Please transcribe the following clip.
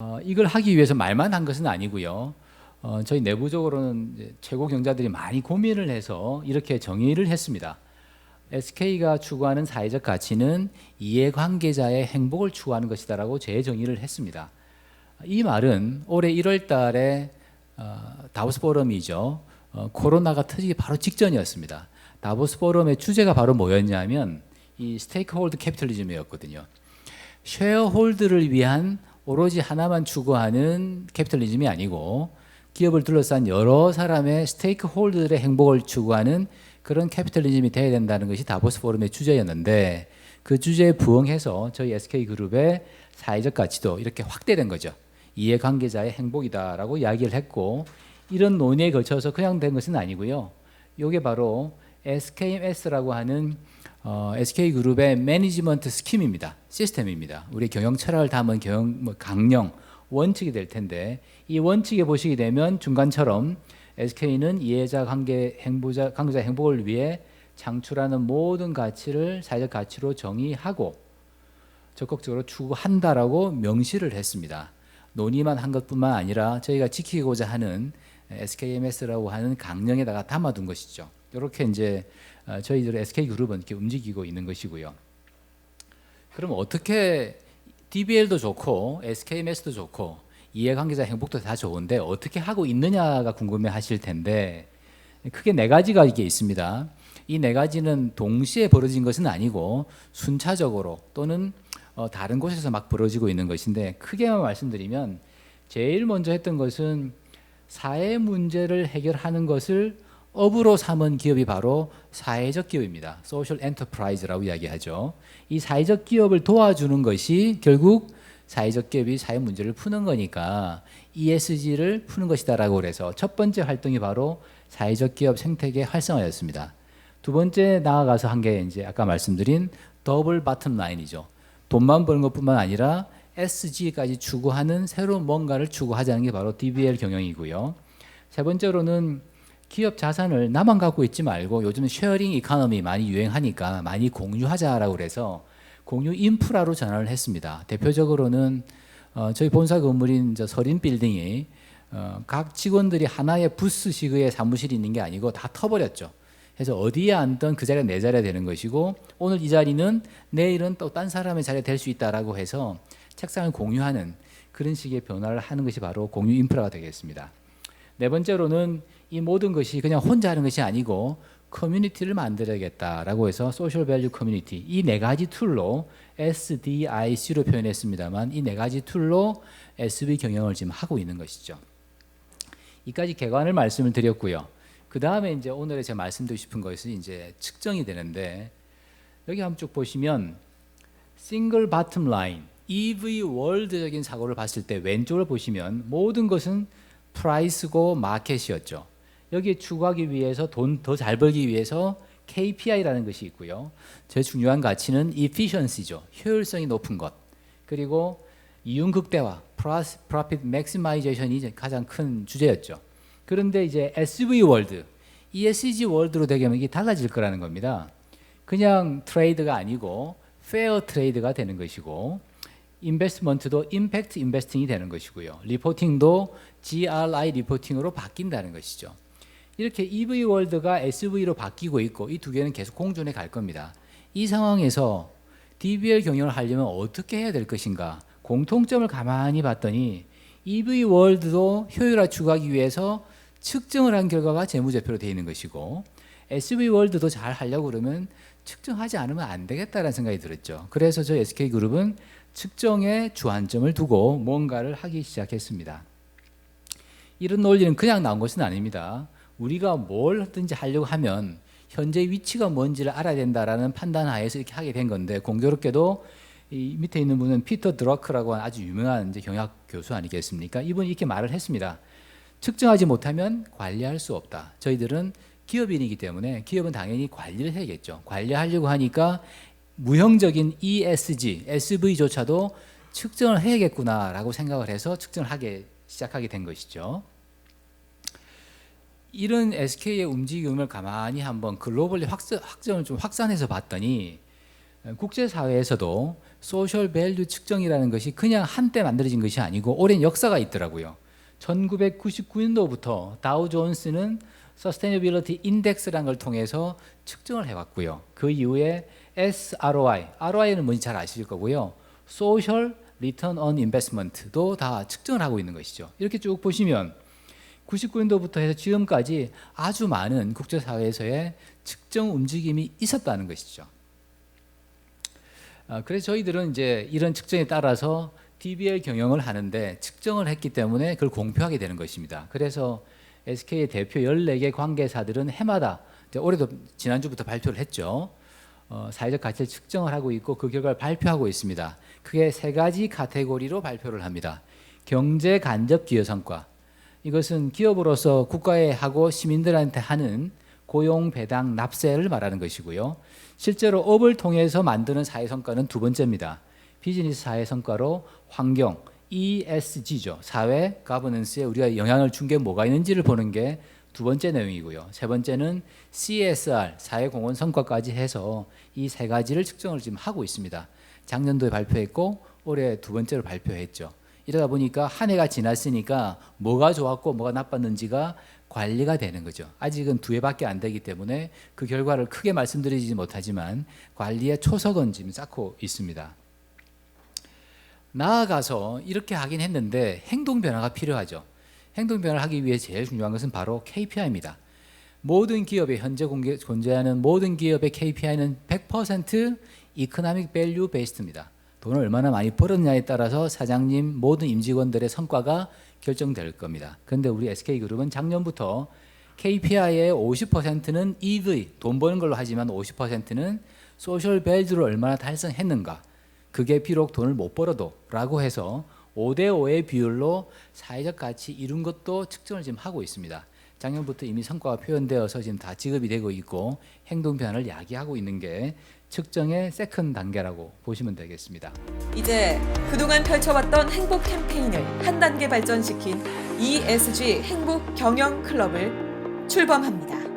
어, 이걸 하기 위해서 말만 한 것은 아니고요. 어, 저희 내부적으로는 최고 경자들이 많이 고민을 해서 이렇게 정의를 했습니다. SK가 추구하는 사회적 가치는 이해관계자의 행복을 추구하는 것이다라고 재정의를 했습니다. 이 말은 올해 1월 달에 어, 다보스 포럼이죠. 어, 코로나가 터지기 바로 직전이었습니다. 다보스 포럼의 주제가 바로 뭐였냐면 이 스테이크홀드 캐피털리즘이었거든요. 쉐어홀드를 위한 오로지 하나만 추구하는 캐피털리즘이 아니고 기업을 둘러싼 여러 사람의 스테이크홀더들의 행복을 추구하는 그런 캐피털리즘이 돼야 된다는 것이 다보스 포럼의 주제였는데 그 주제에 부응해서 저희 SK그룹의 사회적 가치도 이렇게 확대된 거죠. 이해관계자의 행복이다라고 이야기를 했고 이런 논의에 거쳐서 그냥 된 것은 아니고요. 이게 바로 SKMS라고 하는 어, SK그룹의 매니지먼트 스킴입니다. 시스템입니다. 우리 경영 철학을 담은 경영 뭐 강령 원칙이 될 텐데 이 원칙에 보시게 되면 중간처럼 SK는 이해자 관계 행보자 관계자 행복을 위해 창출하는 모든 가치를 사회적 가치로 정의하고 적극적으로 추구한다라고 명시를 했습니다. 논의만 한 것뿐만 아니라 저희가 지키고자 하는 SKMS라고 하는 강령에다가 담아둔 것이죠. 이렇게 이제 어, 저희들 SK 그룹은 이렇게 움직이고 있는 것이고요. 그럼 어떻게 DBL도 좋고 SKMS도 좋고 이해관계자 행복도 다 좋은데 어떻게 하고 있느냐가 궁금해 하실 텐데 크게 네 가지가 이게 있습니다. 이 네 가지는 동시에 벌어진 것은 아니고 순차적으로 또는 어, 다른 곳에서 막 벌어지고 있는 것인데 크게만 말씀드리면 제일 먼저 했던 것은 사회 문제를 해결하는 것을 업으로 삼은 기업이 바로 사회적 기업입니다. 소셜 엔터프라이즈라고 이야기하죠. 이 사회적 기업을 도와주는 것이 결국 사회적 기업이 사회 문제를 푸는 거니까 ESG를 푸는 것이다라고 그래서 첫 번째 활동이 바로 사회적 기업 생태계 활성화였습니다. 두 번째 나아가서 한 게 이제 아까 말씀드린 더블 바텀 라인이죠. 돈만 버는 것뿐만 아니라 SG까지 추구하는 새로운 뭔가를 추구하자는 게 바로 DBL 경영이고요. 세 번째로는 기업 자산을 나만 갖고 있지 말고 요즘은 쉐어링 이코노미 많이 유행하니까 많이 공유하자라고 그래서 공유 인프라로 전환을 했습니다. 대표적으로는 어, 저희 본사 건물인 저 서린 빌딩이 어, 각 직원들이 하나의 부스식의 사무실이 있는 게 아니고 다 터버렸죠. 그래서 어디에 앉든 그 자리가 내 자리가 되는 것이고 오늘 이 자리는 내일은 또 딴 사람의 자리가 될 수 있다라고 해서 책상을 공유하는 그런 식의 변화를 하는 것이 바로 공유 인프라가 되겠습니다. 네 번째로는 이 모든 것이 그냥 혼자 하는 것이 아니고 커뮤니티를 만들어야겠다라고 해서 소셜 밸류 커뮤니티 이 네 가지 툴로 SDIC로 표현했습니다만 이 네 가지 툴로 SV 경영을 지금 하고 있는 것이죠. 이까지 개관을 말씀을 드렸고요. 그 다음에 이제 오늘에 제가 말씀드리고 싶은 것이 이제 측정이 되는데 여기 쭉 보시면 싱글 바텀 라인 EV 월드적인 사고를 봤을 때 왼쪽을 보시면 모든 것은 프라이스고 마켓이었죠. 여기에 추구하기 위해서 돈 더 잘 벌기 위해서 KPI라는 것이 있고요. 제일 중요한 가치는 efficiency죠. 효율성이 높은 것. 그리고 이윤 극대화, profit maximization이 가장 큰 주제였죠. 그런데 이제 SV 월드, ESG 월드로 되게 이게 달라질 거라는 겁니다. 그냥 트레이드가 아니고 페어 트레이드가 되는 것이고 인베스트먼트도 임팩트 인베스팅이 되는 것이고요. 리포팅도 GRI 리포팅으로 바뀐다는 것이죠. 이렇게 EV 월드가 SV로 바뀌고 있고 이 두 개는 계속 공존해 갈 겁니다. 이 상황에서 DBL 경영을 하려면 어떻게 해야 될 것인가? 공통점을 가만히 봤더니 EV 월드도 효율화 추구하기 위해서 측정을 한 결과가 재무제표로 되어 있는 것이고 SV 월드도 잘 하려고 그러면 측정하지 않으면 안 되겠다라는 생각이 들었죠. 그래서 저희 SK그룹은 측정에 주안점을 두고 뭔가를 하기 시작했습니다. 이런 논리는 그냥 나온 것은 아닙니다. 우리가 뭘 하든지 하려고 하면 현재 위치가 뭔지를 알아야 된다라는 판단 하에서 이렇게 하게 된 건데 공교롭게도 이 밑에 있는 분은 피터 드러크라고 하는 아주 유명한 이제 경영 교수 아니겠습니까? 이분이 이렇게 말을 했습니다. 측정하지 못하면 관리할 수 없다. 저희들은 기업인이기 때문에 기업은 당연히 관리를 해야겠죠. 관리하려고 하니까 무형적인 ESG, SV조차도 측정을 해야겠구나라고 생각을 해서 측정을 하게 시작하게 된 것이죠. 이런 SK의 움직임을 가만히 한번 글로벌리 확 확정을 좀 확산해서 봤더니 국제 사회에서도 소셜 밸류 측정이라는 것이 그냥 한때 만들어진 것이 아니고 오랜 역사가 있더라고요. 1999년도부터 다우 존스는 서스테이너빌리티 인덱스라는 걸 통해서 측정을 해왔고요. 그 이후에 SROI, ROI는 뭔지 잘 아실 거고요. Social Return on Investment도 다 측정을 하고 있는 것이죠. 이렇게 쭉 보시면 99년도부터 해서 지금까지 아주 많은 국제사회에서의 측정 움직임이 있었다는 것이죠. 아, 그래서 저희들은 이제 이런 측정에 따라서 DBL 경영을 하는데 측정을 했기 때문에 그걸 공표하게 되는 것입니다. 그래서 SK의 대표 14개 관계사들은 해마다 올해도 지난주부터 발표를 했죠. 어, 사회적 가치를 측정을 하고 있고 그 결과를 발표하고 있습니다. 크게 세 가지 카테고리로 발표를 합니다. 경제 간접 기여 성과. 이것은 기업으로서 국가에 하고 시민들한테 하는 고용 배당 납세를 말하는 것이고요. 실제로 업을 통해서 만드는 사회 성과는 두 번째입니다. 비즈니스 사회 성과로 환경 ESG죠. 사회 가버넌스에 우리가 영향을 준 게 뭐가 있는지를 보는 게 두 번째 내용이고요. 세 번째는 CSR 사회 공헌 성과까지 해서 이 세 가지를 측정을 지금 하고 있습니다. 작년도에 발표했고 올해 두 번째로 발표했죠. 이러다 보니까 한 해가 지났으니까 뭐가 좋았고 뭐가 나빴는지가 관리가 되는 거죠. 아직은 두 해밖에 안 되기 때문에 그 결과를 크게 말씀드리지 못하지만 관리의 초석은 지금 쌓고 있습니다. 나아가서 이렇게 하긴 했는데 행동 변화가 필요하죠. 행동 변화를 하기 위해 제일 중요한 것은 바로 KPI입니다. 모든 기업에 현재 공개, 존재하는 모든 기업의 KPI는 100% 이코노믹 밸류 베이스드입니다. 돈을 얼마나 많이 벌었냐에 따라서 사장님 모든 임직원들의 성과가 결정될 겁니다. 그런데 우리 SK그룹은 작년부터 KPI의 50%는 EV 돈 버는 걸로 하지만 50%는 소셜 밸류를 얼마나 달성했는가 그게 비록 돈을 못 벌어도 라고 해서 5대 5의 비율로 사회적 가치 이룬 것도 측정을 지금 하고 있습니다. 작년부터 이미 성과가 표현되어서 지금 다 지급이 되고 있고 행동 변화를 야기하고 있는 게 측정의 세컨 단계라고 보시면 되겠습니다. 이제 그동안 펼쳐왔던 행복 캠페인을 한 단계 발전시킨 ESG 행복 경영 클럽을 출범합니다.